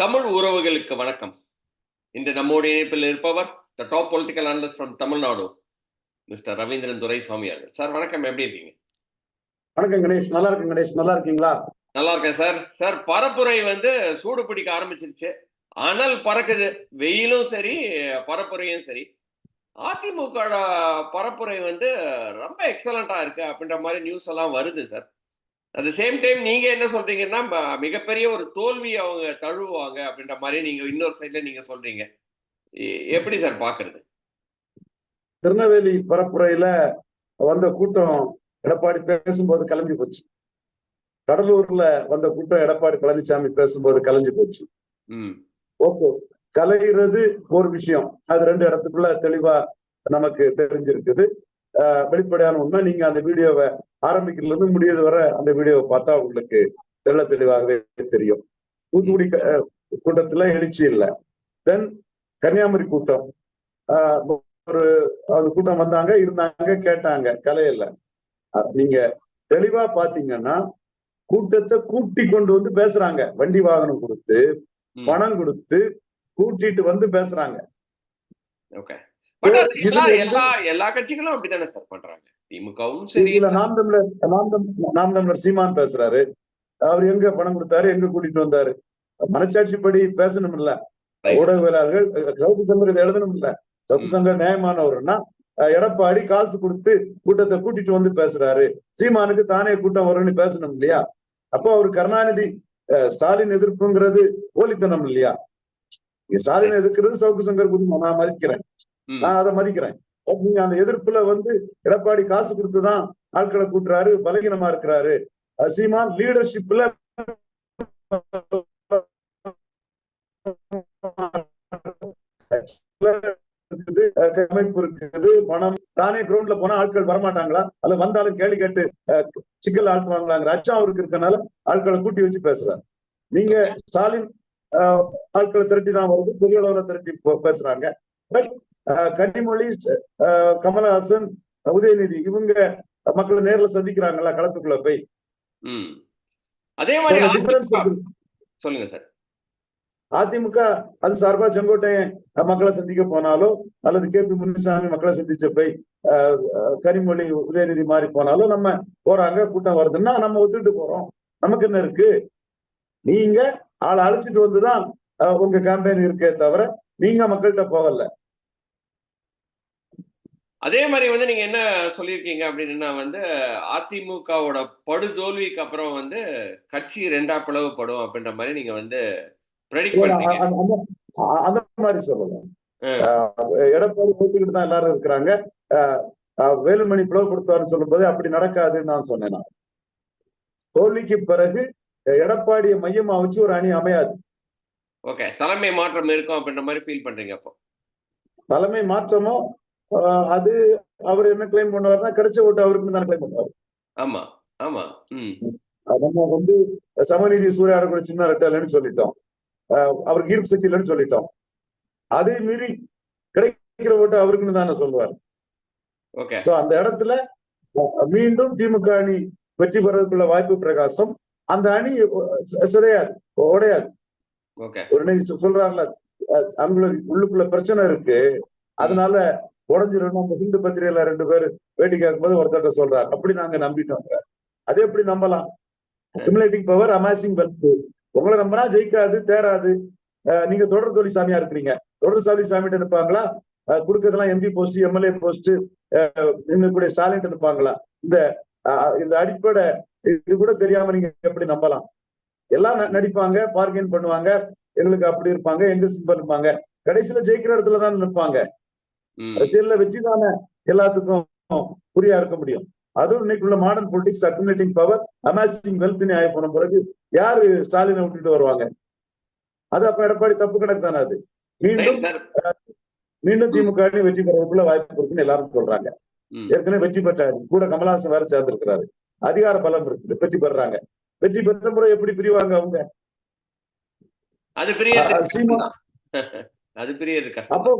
தமிழ் உறவுகளுக்கு வணக்கம். இன்று நம்மோடு இணைப்பில் இருப்பவர் the top political analyst from Tamil Nadu mister Ravindran Duraisamy அவர்கள். சார் வணக்கம். எப்படி இருக்கீங்க? வணக்கம் கணேஷ். நல்லா இருக்கு கணேஷ். நல்லா இருக்கீங்களா? நல்லா இருக்கேன் சார் சார் பரப்புரை வந்து சூடு பிடிக்க ஆரம்பிச்சிருச்சு. அனல் பறக்குது. வெயிலும் சரி பரப்புரையும் சரி. அதிமுக பரப்புரை வந்து ரொம்ப எக்ஸலண்டா இருக்கு அப்படின்ற மாதிரி நியூஸ் எல்லாம் வருது சார் அட் சேம் டைம் நீங்க என்ன சொல்றீங்கன்னா மிகப்பெரிய ஒரு தோல்வி அவங்க தழுவுவாங்க அப்படின்ற மாதிரி நீங்க இன்னொரு சைட்ல நீங்க சொல்றீங்க. எப்படி சார் பாக்குறது? திருநெல்வேலி பரப்புரையில வந்த கூட்டம் எடப்பாடி பேசும்போது கலைஞ்சு போச்சு. கடலூர்ல வந்த கூட்டம் எடப்பாடி பழனிசாமி பேசும்போது கலைஞ்சு போச்சு. ஓகே. கலைகிறது ஒரு விஷயம். அது ரெண்டு இடத்துக்குள்ள தெளிவா நமக்கு தெரிஞ்சிருக்குது. வெளிப்படையான உண்மை. நீங்க அந்த வீடியோவை ஆரம்பிக்கிறதுல இருந்து முடியது வரை அந்த வீடியோவை பார்த்தா உங்களுக்கு தெள்ள தெளிவாகவே தெரியும். தூத்துக்குடி கூட்டத்துல எழுச்சி இல்லை. தென் கன்னியாகுமரி கூட்டம். ஒரு அந்த கூட்டம் வந்தாங்க இருந்தாங்க கேட்டாங்க. கலையில நீங்க தெளிவா பாத்தீங்கன்னா கூட்டத்தை கூட்டி கொண்டு வந்து பேசுறாங்க. வண்டி வாகனம் கொடுத்து. பணம் கொடுத்து கூட்டிட்டு வந்து பேசுறாங்க. ஓகே பட் அது இதுல எல்லா வந்து- எல்லா எல்லா கட்சிகளும் அப்படித்தானே சார் பண்றாங்க? திமுகவும் சரி இதுல நாம் தமிழர் நாம் தம்- நாம் தமிழர் சீமான் பேசுறாரு. அவர் எங்க பணம் கொடுத்தாரு எங்க கூட்டிட்டு வந்தாரு? மனச்சாட்சிப்படி பேசணும் இல்ல. ஊடகவியலாளர்கள் சவுக்கு சங்கர் இதை எழுதணும் இல்ல சவுக்கு. சங்கர் நியாயமானவர்னா எடப்பாடி காசு கொடுத்து கூட்டத்தை கூட்டிட்டு வந்து பேசுறாரு. சீமானுக்கு தானே கூட்டம் வரும்னு பேசணும் இல்லையா? அப்போ அவர் கருணாநிதி ஸ்டாலின் எதிர்ப்புங்கிறது போலித்தனம் இல்லையா? ஸ்டாலின் எதிர்க்கிறது சவுக்கு சங்கர் குடும்பம். நான் மதிக்கிறேன். நான் அதை மதிக்கிறேன். நீங்க அந்த எதிர்ப்புல வந்து எடப்பாடி காசு கொடுத்துதான் ஆட்களை கூட்டுறாரு பலகீனமா இருக்கிறாரு. சீமான் லீடர்ஷிப்ல இருக்குது பணம். தானே கிரவுண்ட்ல போனா ஆட்கள் வரமாட்டாங்களா? அல்ல வந்தாலும் கேள்வி கேட்டு சிக்கல் ஆழ்த்துவாங்களாங்கிற அச்சம் அவருக்கு இருக்கனால ஆட்களை கூட்டி வச்சு பேசுறாரு. நீங்க ஸ்டாலின் ஆட்களை திரட்டி தான் வருது பெரிய அளவுல திரட்டி பேசுறாங்க. பட் கன்னிமொழி அஹ், கமலஹாசன் உதயநிதி இவங்க மக்களை நேர்ல சந்திக்கிறாங்களா களத்துக்குள்ள போய். அதே மாதிரி சொல்லுங்க சார். அதிமுக அது சார்பா செங்கோட்டையன் மக்களை சந்திக்க போனாலோ அல்லது கே பி முனுசாமி மக்களை சந்திச்ச போய் கனிமொழி உதயநிதி மாதிரி போனாலும் நம்ம போறாங்க கூட்டம் வருதுன்னா நம்ம ஒத்துட்டு போறோம். நமக்கு என்ன இருக்கு? நீங்க ஆளை அழைச்சிட்டு வந்துதான் உங்க கேம்பெயின் இருக்கே தவிர நீங்க மக்கள்கிட்ட போகல. அதே மாதிரி வந்து நீங்க என்ன சொல்லியிருக்கீங்க அப்படின்னா வந்து அதிமுகவோட படுதோல்விக்கு அப்புறம் வந்து கட்சி ரெண்டா பிளவுபடும் அப்படின்ற மாதிரி நீங்க வந்து ப்ரெடிக்ட் அந்த- மாதிரி சொல்லலாம் எடப்பாடி போட்டுக்கிட்டு தான் எல்லாரும் இருக்கிறாங்க. வேலுமணி பிளவுபடுத்துவார்னு சொல்லும்போது அப்படி நடக்காதுன்னு நான் சொன்னேன். தோல்விக்கு பிறகு எடப்பாடியை மையமா வச்சு ஒரு அணி அமையாது. ஓகே. தலைமை மாற்றம் இருக்கும் அப்படின்ற மாதிரி ஃபீல் பண்றீங்க அப்போ. தலைமை மாற்றமோ அது அவர் என்ன கிளைம் பண்ணுவார்னா கிடைச்ச ஓட்டு அவருக்கு தான் கிளைம் பண்ணுவார். ஆமா ஆமா நம்ம வந்து சமநீதி சூறையாட கூட சின்ன ரெட்டை இல்லைன்னு சொல்லிட்டோம். அவருக்கு ஈர்ப்பு சக்தி இல்லைன்னு சொல்லிட்டோம். அதே மீறி கிடைக்கிற ஓட்டு அவருக்குன்னு தானே சொல்லுவார். அந்த இடத்துல மீண்டும் திமுக அணி வெற்றி பெறதுக்குள்ள வாய்ப்பு பிரகாசம். அந்த அணி சிதையாது உடையாது. ஒரு இன்னைக்கு சொ- சொல்றாங்கல்ல அஹ், அவங்களுக்கு உள்ளுக்குள்ள பிரச்சனை இருக்கு. அதனால உடஞ்சிரும் அந்த ஹிந்து பத்திரிகையில ரெண்டு பேர் வேட்டி கேட்கும்போது ஒருத்தர்ட்ட சொல்றாரு. அப்படி நாங்க நம்பிட்டோம் அது எப்படி நம்பலாம்? அக்யூமுலேட்டிங் பவர் அமாசிங் வெல்த் உங்களை நம்பினா ஜெயிக்காது தேராது. நீங்க தொடர் தொழில் சாமியா இருக்கிறீங்க. தொடர் சாமி சாமிகிட்ட இருப்பாங்களா கொடுக்கறதெல்லாம் எம்பி போஸ்ட் எம்எல்ஏ போஸ்ட் இன்னும் ஸ்டாலின் இருப்பாங்களா இந்த இந்த அடிப்படை இது கூட தெரியாம நீங்க எப்படி நம்பலாம்? எல்லாம் நடிப்பாங்க பார்கெயின் பண்ணுவாங்க. எங்களுக்கு அப்படி இருப்பாங்க எங்க சிம்பிள் இருப்பாங்க கடைசியில ஜெயிக்கிற இடத்துல தான் நிற்பாங்க. அரசியல்ல வெற்றி தானே எல்லாத்துக்கும் புரியா இருக்க முடியும். அதுவும் இன்னைக்குள்ள modern politics accumulating power amazing wealth ஆகி போன பிறகு யாரு ஸ்டாலினை விட்டுட்டு வருவாங்க? அது அப்ப எடப்பாடி தப்பு கணக்கு தானே அது. மீண்டும் மீண்டும் திமுக வெற்றி பெறதுக்குள்ள வாய்ப்பு இருக்குன்னு எல்லாரும் சொல்றாங்க. ஏற்கனவே வெற்றி பெற்றாரு கூட கமலஹாசன் வேற சேர்ந்திருக்கிறாரு. அதிகார பலம் இருக்குது வெற்றி பெறாங்க வெற்றி பெற்ற முறை எப்படி பிரிவாங்க அவங்க? அது பெரிய அப்போ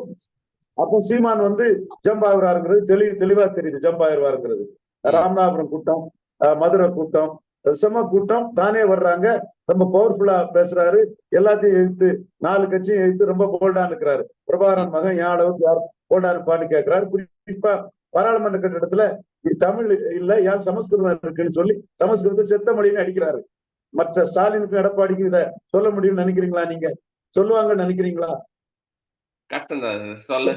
அப்போ சீமான் வந்து ஜம்ப் ஆகுறாருங்கிறது தெளி தெளிவா தெரியுது ஜம்ப் ஆயிருவாருங்கிறது ராமநாதபுரம் கூட்டம் மதுரை கூட்டம் செம கூட்டம். தானே வர்றாங்க. ரொம்ப பவர்ஃபுல்லா பேசுறாரு. எல்லாத்தையும் எழுத்து நாலு கட்சியும் எழுத்து ரொம்ப போல்டா இருக்கிறாரு பிரபாகரன் மகன் என் அளவுக்கு யார் போல்டா இருப்பான்னு கேட்கிறாரு குறிப்பா பாராளுமன்ற கட்டிடத்துல தமிழ் இல்ல ஏன் சமஸ்கிருதம் இருக்குன்னு சொல்லி சமஸ்கிருதம் செத்த மொழின்னு அடிக்கிறாரு. மற்ற ஸ்டாலினுக்கும் எடப்பாடிக்கும் இத சொல்ல முடியும்னு நினைக்கிறீங்களா நீங்க? சொல்லுவாங்கன்னு நினைக்கிறீங்களா? கஷ்டம் தான் சொல்ல.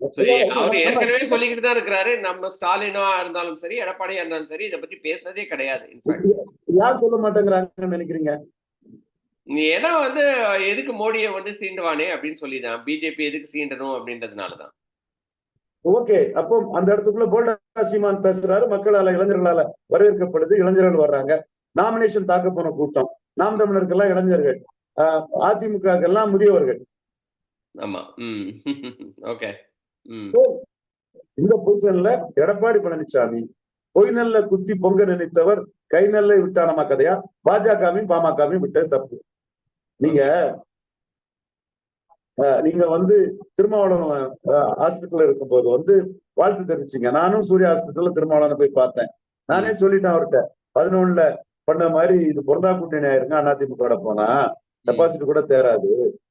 அவர் ஏற்கனவே சொல்லிக்கிட்டு தான் இருக்கிறாரு. நம்ம ஸ்டாலினா இருந்தாலும் சரி எடப்பாடியா இருந்தாலும் சரி இதை பத்தி பேசினதே கிடையாது யார் சொல்ல மாட்டேங்கிறாங்கன்னு நினைக்கிறீங்க? நீ ஏன்னா வந்து எதுக்கு மோடியை வந்து சீண்டுவானே அப்படின்னு சொல்லிதான். பிஜேபி எதுக்கு சீண்டணும் அப்படின்றதுனாலதான் ஓகே அப்போ அந்த இடத்துக்குள்ள போல்டா சீமான் பேசுறாரு. மக்களால இளைஞர்களால வரவேற்கப்படுது இளைஞர்கள் வர்றாங்க. நாமினேஷன் தாக்க போன கூட்டம். நாம் தமிழருக்கெல்லாம் இளைஞர்கள். ஆஹ் அதிமுகக்கெல்லாம் முதியவர்கள். ஆமா ம். ஓகே ம். இந்த பொசிஷன்ல எடப்பாடி பழனிசாமி பொய் நல்ல குத்தி பொங்க நினைத்தவர் கை நல்ல விட்டானமா கதையா? பாஜகவையும் பாமகவையும் விட்டது தப்பு. நீங்க நீங்க வந்து திருமாவளவன் ஹாஸ்பிட்டல்ல இருக்கும்போது வந்து வாழ்த்து தெரிவிச்சீங்க. நானும் சூர்யா ஹாஸ்பிட்டல்ல திருமாவளவனை போய் பார்த்தேன். நானே சொல்லிட்டேன் அவர்கிட்ட பதினொன்னுல பண்ண மாதிரி இது பொருந்தா கூட்டணி ஆயிருங்க அதிமுக போனா. டெபாசிட் கூட தேராது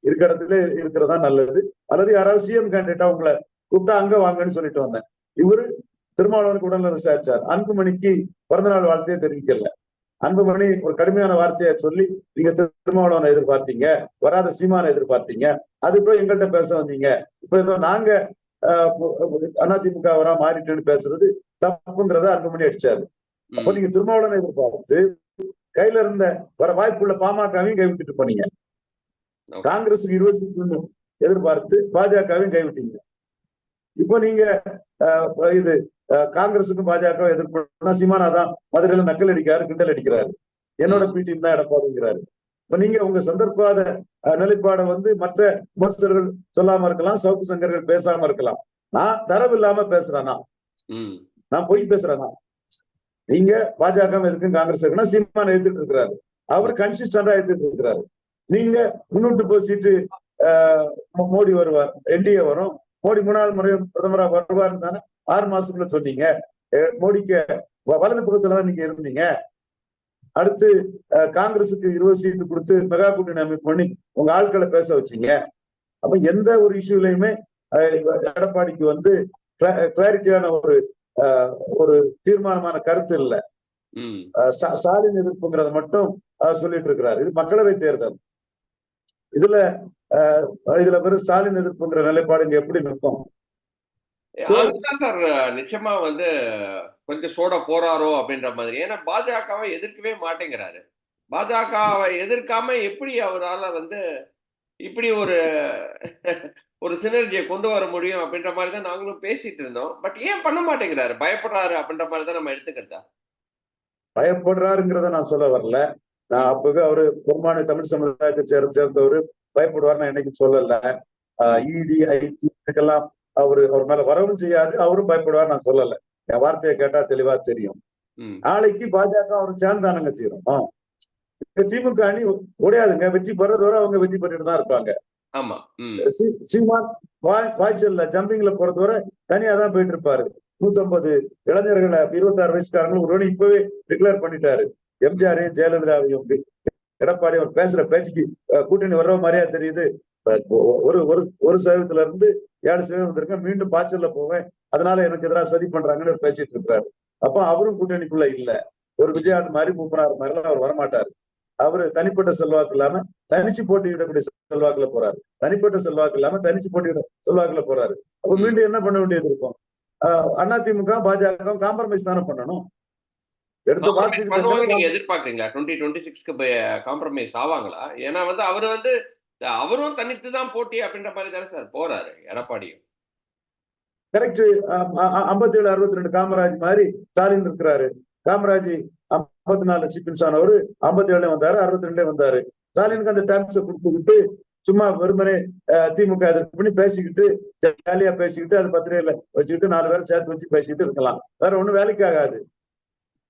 இருக்க இடத்துல இருக்கிறதா நல்லது. அல்லது யாராவது சிஎம் கேண்டிடேட்டா உங்களை கூப்பிட்டா அங்க வாங்கன்னு சொல்லிட்டு வந்தேன். இவரு திருமாவளவனுக்கு உடல்ல விசாரிச்சார். அன்புமணிக்கு பிறந்தநாள் வாழ்த்தையே தெரிவிக்கல. அன்புமணி ஒரு கடுமையான வார்த்தையை சொல்லி நீங்க திருமாவளவனை எதிர்பார்த்தீங்க. வராத சீமானை எதிர்பார்த்தீங்க. அது போய் எங்கள்கிட்ட பேச வந்தீங்க. இப்ப ஏதோ நாங்க அதிமுக வரா மாறிட்டேன்னு பேசுறது தப்புன்றத அன்புமணி அடிச்சாரு. அப்போ நீங்க திருமாவளவனை எதிர்பார்த்து கையில இருந்த வர வாய்ப்புள்ள பாமகவையும் கைவிட்டுட்டு போனீங்க. காங்கிரஸுக்கு இருபது சீட்டு எதிர்பார்த்து பாஜகவையும் கைவிட்டீங்க. இப்போ நீங்க இது ஆஹ், காங்கிரஸுக்கும் பாஜக எதிர்ப்பு சீமானா தான் மதுரையில நக்கல் அடிக்கிறாரு கிண்டல் அடிக்கிறாரு. என்னோட பீட்டியும் தான் எடப்பாடிங்கிறாரு. இப்ப நீங்க உங்க சந்தர்ப்பாத நிலைப்பாடை வந்து மற்ற விமர்சகர்கள் சொல்லாம இருக்கலாம் சவுக்கு சங்கர்கள் பேசாம இருக்கலாம். நான் தரவு இல்லாம பேசுறேனா நான். பொய் பேசுறேனா நீங்க பாஜக எதுக்கும் காங்கிரஸ் இருக்குன்னா சீமான எடுத்துட்டு இருக்கிறாரு. அவர் கன்சிஸ்டண்டா எடுத்துட்டு இருக்கிறாரு. நீங்க முன்னூட்டு போய் சீட்டு ஆஹ், மோடி வருவார் என்டிஏ வரும். மோடி மூணாவது முறை பிரதமரா வருவார் தானே ஆறு மாசத்துக்குள்ள சொன்னீங்க. மோடிக்கு வலது பக்கத்துல தான் நீங்க இருந்தீங்க. அடுத்து காங்கிரஸுக்கு இருபது சீட்டு கொடுத்து மெகா கூட்டணி அமைப்பு பண்ணி உங்க ஆட்களை பேச வச்சீங்க. அப்ப எந்த ஒரு இஷ்யூலையுமே எடப்பாடிக்கு வந்து கிளாரிட்டியான ஒரு ஒரு தீர்மானமான கருத்து இல்ல. ஸ்டாலின் எதிர்ப்புங்கிறத மட்டும் சொல்லிட்டு இருக்கிறாரு இது மக்களவை தேர்தல். இதுல இதுல வெறும் ஸ்டாலின் எதிர்ப்புங்கிற நிலைப்பாடு இங்க எப்படி நிற்கும்? சார் நிச்சயமா வந்து கொஞ்சம் சோட போறாரோ அப்படின்ற மாதிரி. ஏன்னா பாஜகவை எதிர்க்கவே மாட்டேங்கிறாரு. பாஜகவை எதிர்க்காம எப்படி அவரால வந்து இப்படி ஒரு ஒரு சினர்ஜியை கொண்டு வர முடியும் அப்படின்ற மாதிரி தான் நாங்களும் பேசிட்டு இருந்தோம். பட் ஏன் பண்ண மாட்டேங்கிறாரு? பயப்படுறாரு அப்படின்ற மாதிரி தான் நம்ம எடுத்துக்கிறதா? பயப்படுறாருங்கிறத நான் சொல்ல வரல. நான் அப்பவே அவரு பெரும்பான்மை தமிழ் சமுதாயத்தை சேர்ந்த சேர்ந்தவர். பயப்படுவார் நான் என்னைக்கு சொல்லல. இடி ஐடி இதுக்கெல்லாம் அவரு அவர் மேல வரவும் செய்யாது. அவரும் பயப்படுவார் நான் சொல்லல. என் வார்த்தையை கேட்டா தெளிவா தெரியும். நாளைக்கு பாஜக அவர் சேர்ந்தானுங்க தீரும். திமுக அணி உடையாதுங்க வெற்றி பெறது வரை அவங்க வெற்றி பெற்றுட்டு தான் இருப்பாங்க. ஆமா. சீமான் பாய்ச்சல்ல ஜம்பிங்ல பொறுத்தவரை தனியா தான் போயிட்டு இருப்பாரு நூத்தம்பது இளைஞர்களை இருபத்தாறு வயசுக்காரங்களும் ஒரு இப்பவே டிக்ளேர் பண்ணிட்டாரு. எம்ஜிஆரையும் ஜெயலலிதாவையும் எடப்பாடி அவர் பேசுற பேச்சுக்கு கூட்டணி வர்ற மாதிரியா தெரியுது. ஒரு ஒரு ஒரு சதவீதத்துல இருந்து ஏழு சதவீதம் வந்திருக்கேன் மீண்டும் பாய்ச்சல்ல போவேன். அதனால எனக்கு எதிராக சதி பண்றாங்கன்னு பேசிட்டு இருக்கிறாரு அப்ப அவரும் கூட்டணிக்குள்ள இல்ல. ஒரு விஜயாந்த் மாதிரி மூப்பனார் மாதிரி எல்லாம் அவர் வரமாட்டாரு. அவரு தனிப்பட்ட செல்வாக்கு இல்லாம தனிச்சு போட்டியிடக்கூடிய செல்வாக்குல போறாரு. தனிப்பட்ட செல்வாக்கு இல்லாம தனிச்சு போட்டியிட செல்வாக்குல போறாரு. அப்ப மீண்டும் என்ன பண்ண வேண்டியது இருக்கும்? அதிமுக பாஜக காம்ப்ரமைஸ் தானே பண்ணணும்? எதிர்பார்க்கறீங்களா? டுவெண்ட்டி டுவெண்ட்டி சிக்ஸ்க்கு காம்ப்ரமைஸ் ஆவாங்களா? ஏன்னா வந்து அவர் வந்து அவரும் தனித்து தான் போட்டி அப்படின்ற மாதிரி தானே சார் போறாரு எடப்பாடியும். கரெக்ட் ஐம்பத்தி ஏழு அறுபத்தி ரெண்டு காமராஜ் மாதிரி ஸ்டாலின் இருக்கிறாரு. காமராஜ் ஐம்பத்தி நாலு சீஃப் மினிஸ்டர் ஆனவர் ஐம்பத்தி ஏழுல வந்தாரு அறுபத்தி ரெண்டுல வந்தாரு. ஸ்டாலினுக்கு அந்த டைம்ஸ் கொடுத்து விட்டு சும்மா வெறுமனே அஹ், திமுக எதிர்ப்பு பண்ணி பேசிக்கிட்டு ஜாலியா பேசிக்கிட்டு அது பத்திரிகையில வச்சுக்கிட்டு நாலு பேரை சேர்த்து வச்சு பேசிக்கிட்டு இருக்கலாம். வேற ஒண்ணும் வேலைக்கு ஆகாது.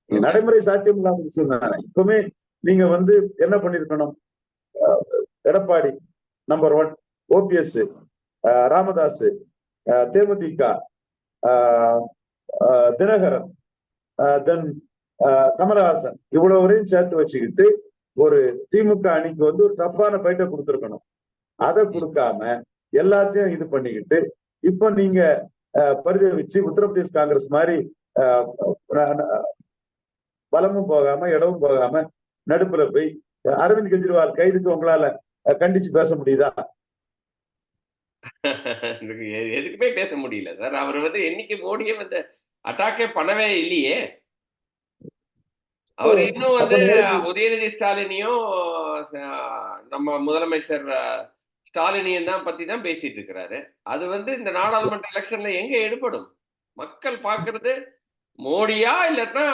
நடைமுறை சாத்தியம் இல்லாம விஷயம் இப்பவுமே நீங்க வந்து என்ன பண்ணிருக்கணும் Edappadi number one OPS Ramadoss DMDK Dhinakaran then ah Kamal Haasan இவ்வளவுரையும் சேர்த்து வச்சுக்கிட்டு ஒரு திமுக அணிக்கு வந்து ஒரு டஃப்பான பைட்டை கொடுத்துருக்கணும். அதை கொடுக்காம எல்லாத்தையும் இது பண்ணிக்கிட்டு இப்போ நீங்க பரிதவிச்சு உத்தரப்பிரதேஷ் காங்கிரஸ் மாதிரி ஆஹ் பலமும் போகாம இடமும் போகாம நடுப்புல போய் அரவிந்த் கெஜ்ரிவால் கைதுக்கு உங்களால கண்டிச்சு பேச முடியுதா? எதுக்குமே பேச முடியல சார். அவர் வந்து என்னைக்கு மோடியே வந்து அட்டாக்கே பண்ணவே இல்லையே. அவர் இன்னும் வந்து உதயநிதி ஸ்டாலினையும் நம்ம முதலமைச்சர் ஸ்டாலினையும் தான் பத்தி தான் பேசிட்டு இருக்கிறாரு. அது வந்து இந்த நாடாளுமன்ற எலெக்ஷன்ல எங்க எடுபடும்? மக்கள் பாக்குறது மோடியா இல்லட்டா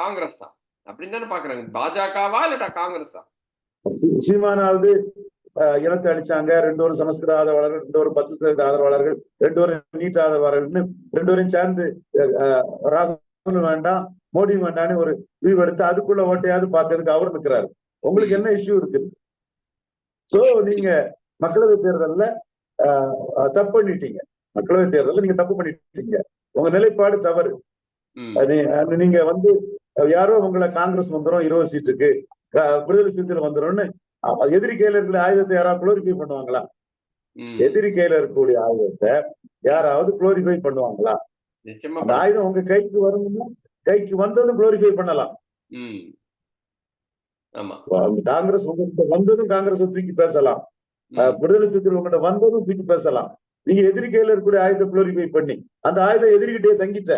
காங்கிரஸா? அப்படின்னு தானே பாக்குறாங்க பாஜகவா இல்லட்டா காங்கிரஸா? சீமானாவது இனத்தை அடிச்சாங்க. ரெண்டு ஒரு சமஸ்கிருத ஆதரவாளர்கள் ரெண்டு ஒரு பத்து சதவீத ஆதரவாளர்கள் ரெண்டு ஒரு நீட் ஆதரவாளர்கள்னு ரெண்டு பேரும் சேர்ந்து ராகுல் வேண்டாம். மோடி வேண்டாம்னு ஒரு வியூ எடுத்து அதுக்குள்ள ஓட்டையாவது பார்க்கறதுக்கு அவர் நிற்கிறாரு உங்களுக்கு என்ன இஷ்யூ இருக்குது சோ நீங்க மக்களவை தேர்தல்ல தப்பு பண்ணிட்டீங்க. மக்களவை தேர்தல்ல நீங்க தப்பு பண்ணிட்டீங்க. உங்க நிலைப்பாடு தவறு. நீங்க வந்து யாரோ உங்களை காங்கிரஸ் வந்துரும் இருபது சீட்டுக்கு விடுதலை வந்துரும்னு அ- எதிரி கையில இருக்கிற ஆயுதத்தை யாராவது குளோரிஃபை பண்ணுவாங்களா. எதிரி கையில இருக்கக்கூடிய ஆயுதத்தை யாராவது குளோரிஃபை பண்ணுவாங்களா? அந்த ஆயுதம் உங்க கைக்கு வரணும்னா கைக்கு வந்ததும் குளோரிஃபை பண்ணலாம். காங்கிரஸ் உங்ககிட்ட வந்ததும் காங்கிரஸ் தூக்கி பேசலாம். விடுதலை சிறுத்தைகள் உங்ககிட்ட வந்ததும் தூக்கி பேசலாம். நீங்க எதிரி கையில இருக்கக்கூடிய ஆயுதத்தை குளோரிஃபை பண்ணி அந்த ஆயுதம் எதிரிகிட்டே தங்கிட்ட.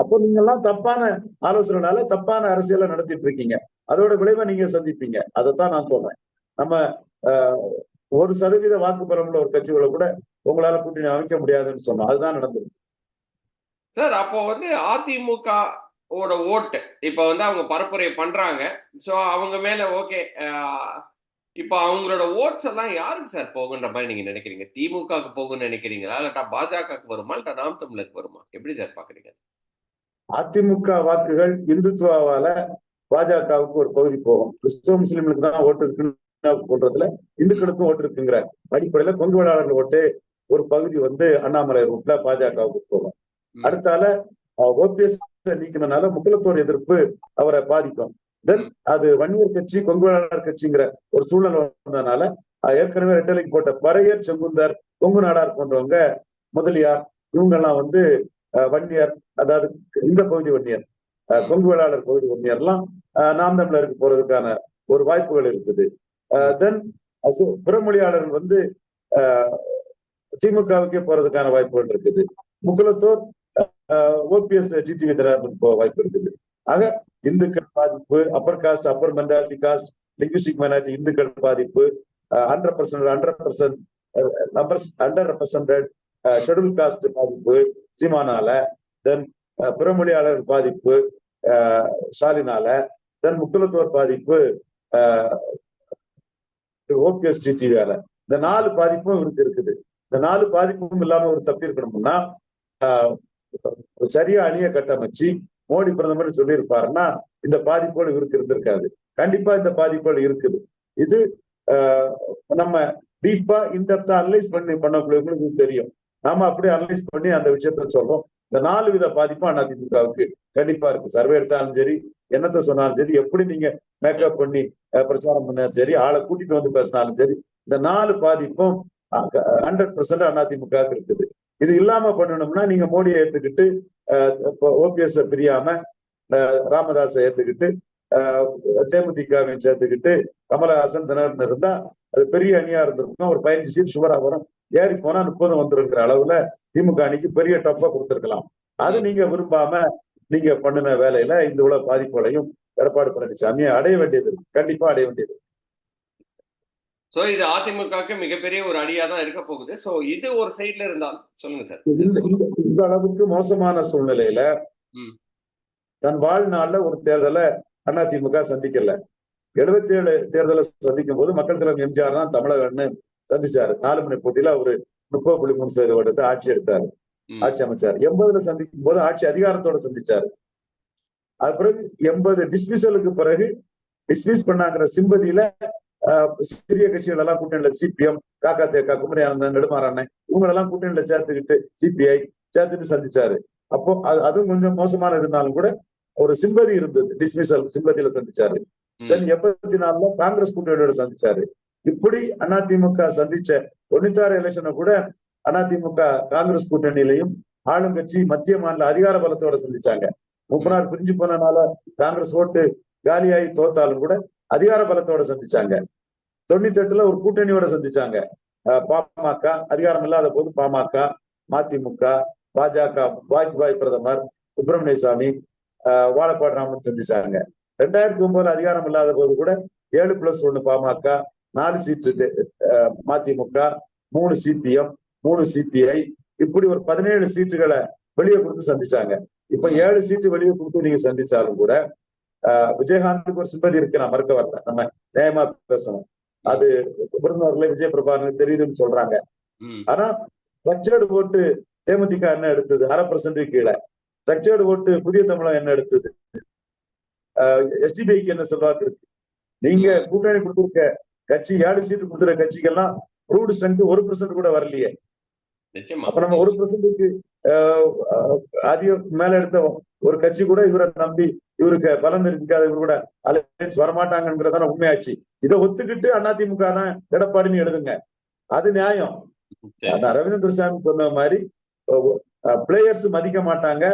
அப்போ நீங்க எல்லாம் தப்பான ஆலோசனைனால தப்பான அரசியலை நடத்திட்டு இருக்கீங்க. அதோட விளைவை நீங்க சந்திப்பீங்க. அதைத்தான் நான் சொல்றேன். நம்ம ஒரு சதவீத வாக்கு பலமுள்ள ஒரு கட்சிகளை கூட உங்களால கூட்டணி அமைக்க முடியாதுன்னு சொன்னோம். அதுதான் நடந்தது சார் அப்போ வந்து அதிமுக ஓட ஓட்டு இப்ப வந்து அவங்க பரப்புரை பண்றாங்க. சோ அவங்க மேல ஓகே இப்போ அவங்களோட ஓட்ஸ் எல்லாம் யாருக்கு சார் போகுன்ற மாதிரி நீங்க நினைக்கிறீங்க? திமுகவுக்கு போகும்னு நினைக்கிறீங்களா? இல்லாட்டா பாஜகவுக்கு வருமா? இல்லாட்டா நாம் தமிழருக்கு வருமா? எப்படி சார் பாக்குறீங்க? அதிமுக வாக்குகள் இந்துத்துவாவால பாஜகவுக்கு ஒரு பகுதி போகும். கிறிஸ்தவ முஸ்லிம்களுக்கு தான் ஓட்டு இருக்குன்னு சொல்றதுல இந்துக்களுக்கும் ஓட்டு இருக்குங்கிற அடிப்படையில கொங்கு வேளாளர்கள் ஓட்டு ஒரு பகுதி வந்து அண்ணாமலை ரூட்ல பாஜகவுக்கு போகும். அடுத்தால ஓபிஎஸ் நீக்கினால முக்குலத்தோர் எதிர்ப்பு அவரை பாதிக்கும். தென் அது வன்னியர் கட்சி கொங்கு வேளாளர் கட்சிங்கிற ஒரு சூழ்நிலை வந்ததுனால ஏற்கனவே ரெட்டலைக்கு போட்ட பறையர் செங்குந்தர் கொங்கு நாடார் போன்றவங்க முதலியார் இவங்க எல்லாம் வந்து வன்னியர் அதாவது இந்த பகுதி வன்னியர் கொங்கு வேளாளர் பகுதி வன்னியர்லாம் அஹ், நாம் தமிழருக்கு போறதுக்கான ஒரு வாய்ப்புகள் இருக்குது. தென் பிறமொழியாளர்கள் வந்து திமுகவுக்கே போறதுக்கான வாய்ப்புகள் இருக்குது. முக்குலத்தோர் ஓபிஎஸ் டிடிவி தினகரனுக்கு போக வாய்ப்பு இருக்குது. ஆக இந்துக்கள் பாதிப்பு upper caste upper mentality caste linguistic minority இந்துக்கள் பாதிப்பு hundred percent hundred percent numbers under represented schedule caste பாதிப்பு சீமானால தென் பிறமொழியாளர் பாதிப்பு ஸ்டாலினால தென் முக்கியத்துவர் பாதிப்பு ஓபிஎஸ் டிடிவியால இந்த நாலு பாதிப்பும் இவருக்கு இருக்குது. இந்த நாலு பாதிப்பும் இல்லாம ஒரு தப்பி இருக்கணும்னா ஆஹ், சரியா அணிய கட்டமைச்சு மோடி பிரதமர் சொல்லியிருப்பாருன்னா இந்த பாதிப்போடு இவருக்கு இருந்திருக்காது. கண்டிப்பா இந்த பாதிப்போடு இருக்குது. இது நம்ம டீப்பா இன்டெப்தா அனலைஸ் பண்ணி பண்ணக்கூடியவங்களுக்கு தெரியும். நாம அப்படியே அனலைஸ் பண்ணி அந்த விஷயத்த சொல்றோம். இந்த நாலு வித பாதிப்பும் அதிமுகவுக்கு கண்டிப்பா இருக்கு. சர்வே எடுத்தாலும் சரி என்னத்த சொன்னாலும் சரி எப்படி நீங்க மேக்கப் பண்ணி பிரச்சாரம் பண்ணாலும் சரி ஆளை கூட்டிட்டு வந்து பேசினாலும் சரி இந்த நாலு பாதிப்பும் ஹண்ட்ரட் பர்சன்ட் அதிமுக இருக்குது. இது இல்லாம பண்ணணும்னா நீங்க மோடியை ஏத்துக்கிட்டு ஓபிஎஸ் பிரியாம ராமதாஸை ஏத்துக்கிட்டு தேமுதிகவையும் சேர்த்துக்கிட்டு கமலஹாசன் தினகரன் இருந்தா அது பெரிய அணியா இருந்திருக்கும் ஒரு பதினஞ்சு சீட் சுவரா வரும் ஏறி போனா முப்பது வந்துருங்கிற அளவுல திமுக அணிக்கு பெரிய டஃபா கொடுத்திருக்கலாம் அது நீங்க விரும்பாம நீங்க பண்ணின வேலையில இந்த உலக பாதிப்புகளையும் எடப்பாடி பழனிசாமி அடைய வேண்டியது இருக்கு. கண்டிப்பா அடைய வேண்டியது. சோ இது அதிமுகவுக்கு மிகப்பெரிய ஒரு அடியா தான் இருக்க போகுது. சோ இது ஒரு சைடுல இருந்தால் சொல்லுங்க சார். இந்த அளவுக்கு மோசமான சூழ்நிலையில. தன் வாழ்நாள்ல ஒரு தேர்தலை அதிமுக சந்திக்கல. எழுபத்தி ஏழு தேர்தலை சந்திக்கும் போது மக்கள் தலைவர் எம்ஜிஆர் தான் தமிழகன்னு சந்திச்சாரு. நாலு மணி போட்டியில அவரு முப்பது புள்ளி மூணு சதவீதம் எடுத்து ஆட்சி எடுத்தாரு. ஆட்சி அமைச்சார். எண்பதுல சந்திக்கும் போது ஆட்சி அதிகாரத்தோட சந்திச்சாரு. அது பிறகு எண்பது டிஸ்மிசலுக்கு பிறகு டிஸ்மிஸ் பண்ணாங்கிற சிம்பதியில சிறிய கட்சிகள் எல்லாம் கூட்டணியில சிபிஎம் காக்கா தேக்கா குமரி ஆனந்தன் நெடுமாறண்ணன் இவங்க எல்லாம் கூட்டணியில சேர்த்துக்கிட்டு சிபிஐ சேர்த்துட்டு சந்திச்சாரு. அப்போ அது அதுவும் கொஞ்சம் மோசமான இருந்தாலும் கூட ஒரு சிம்பதி இருந்தது. டிஸ்மிசல் சிம்பதியில சந்திச்சாரு. தென் எண்பத்தி நாலுல காங்கிரஸ் கூட்டணியோட சந்திச்சாரு. இப்படி அதிமுக சந்திச்ச தொண்ணூத்தாறு எலெக்ஷனை கூட அதிமுக காங்கிரஸ் கூட்டணியிலையும் ஆளுங்கட்சி மத்திய மாநில அதிகார பலத்தோட சந்திச்சாங்க. முப்பனார் பிரிஞ்சு போனனால காங்கிரஸ் ஓட்டு காலியாகி தோத்தாலும் கூட அதிகார பலத்தோட சந்திச்சாங்க. தொண்ணூத்தி எட்டுல ஒரு கூட்டணியோட சந்திச்சாங்க. அஹ் பாமக அதிகாரம் இல்லாத போது பாமக மதிமுக பாஜக வாஜ்பாய் பிரதமர் சுப்பிரமணிய சாமி வாழப்பாடு ராமன் சந்திச்சாங்க. ரெண்டாயிரத்தி ஒன்பதுல அதிகாரம் இல்லாத போது கூட ஏழு பிளஸ் ஒன்னு பாமக நாலு சீட்டு அஹ் மதிமுக மூணு சிபிஎம் மூணு சிபிஐ இப்படி ஒரு பதினேழு சீட்டுகளை வெளியே கொடுத்து சந்திச்சாங்க. இப்ப ஏழு சீட்டு வெளியே கொடுத்து நீங்க சந்திச்சாலும் கூட விஜயகாந்துக்கு ஒரு சிம்பதி இருக்கு நான் மறுக்க வரல. நம்ம நியாயமா பேசணும். அது விருந்தினர்ல விஜய் பிரபாகரன் தெரியுதுன்னு சொல்றாங்க. ஆனா ஸ்ட்ரக்சர்டு ஓட்டு தேமுதிக என்ன எடுத்தது? அரை பர்சன்ட் கீழே. ஸ்ட்ரக்சர்டு ஓட்டு புதிய தமிழகம் என்ன எடுத்தது? எஸ்டிபிஐக்கு என்ன செல்வாக்கு இருக்கு? நீங்க கூட்டணி கொடுத்திருக்க கட்சி ஏழு சீட்டு கொடுத்துருக்க கட்சிக்கெல்லாம் ப்ரூவ்டு ஸ்ட்ரென்த் ஒரு பர்சன்ட் கூட வரலையே. அப்ப நம்ம ஒரு பர்சன்ட்டுக்கு அதிகம் மேல எடுத்த ஒரு கட்சி கூட இவரை நம்பி இவருக்கு பலன் இருக்காது இவரு கூட அலையன்ஸ் வரமாட்டாங்கிறதான உண்மையாச்சு. இதை ஒத்துக்கிட்டு அதிமுக தான் எடப்பாடின்னு எழுதுங்க. அது நியாயம். ரவீந்திர சாமி சொன்ன மாதிரி பிளேயர்ஸ் மதிக்க மாட்டாங்க.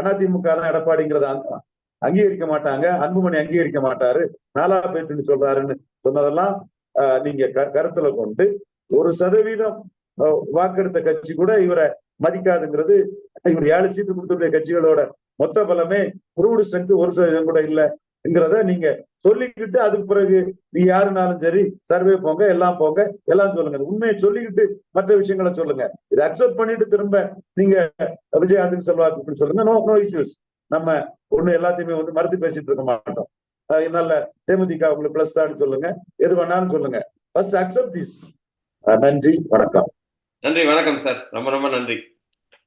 அதிமுக தான் எடப்பாடிங்கிறத அங்க- அங்கீகரிக்க மாட்டாங்க. அன்புமணி அங்கீகரிக்க மாட்டாரு. நாலா பேட்டுன்னு சொல்றாருன்னு சொன்னதெல்லாம் நீங்க கருத்துல கொண்டு ஒரு சதவீதம் வாக்கெடுத்த கட்சி கூட இவரை மதிக்காதுங்கிறது இவர் ஏழு சீட்டு கொடுத்துருக்க கட்சிகளோட மொத்த பலமே ப்ரூவ்டு ஸ்ட்ரென்த் ஒரு சதவீதம் கூட இல்லைங்கிறத நீங்க சொல்லிக்கிட்டு அதுக்கு பிறகு நீ யாருனாலும் சரி சர்வே போங்க எல்லாம் போங்க எல்லாம் சொல்லுங்க. உண்மையை சொல்லிக்கிட்டு மற்ற விஷயங்களை சொல்லுங்க. இதை அக்செப்ட் பண்ணிட்டு திரும்ப நீங்க விஜயகாந்த் செல்வாக்கு சொல்லுங்க. நோ நோ இஷ்யூஸ் நம்ம ஒண்ணு எல்லாத்தையுமே வந்து மறுத்து பேசிட்டு இருக்க மாட்டோம். அஹ் தேமுதிக உங்களுக்கு பிளஸ் தான் சொல்லுங்க. எது வேணாலும் சொல்லுங்க. ஃபர்ஸ்ட் அக்செப்ட் திஸ் நன்றி வணக்கம். நன்றி வணக்கம் சார். ரொம்ப ரொம்ப நன்றி.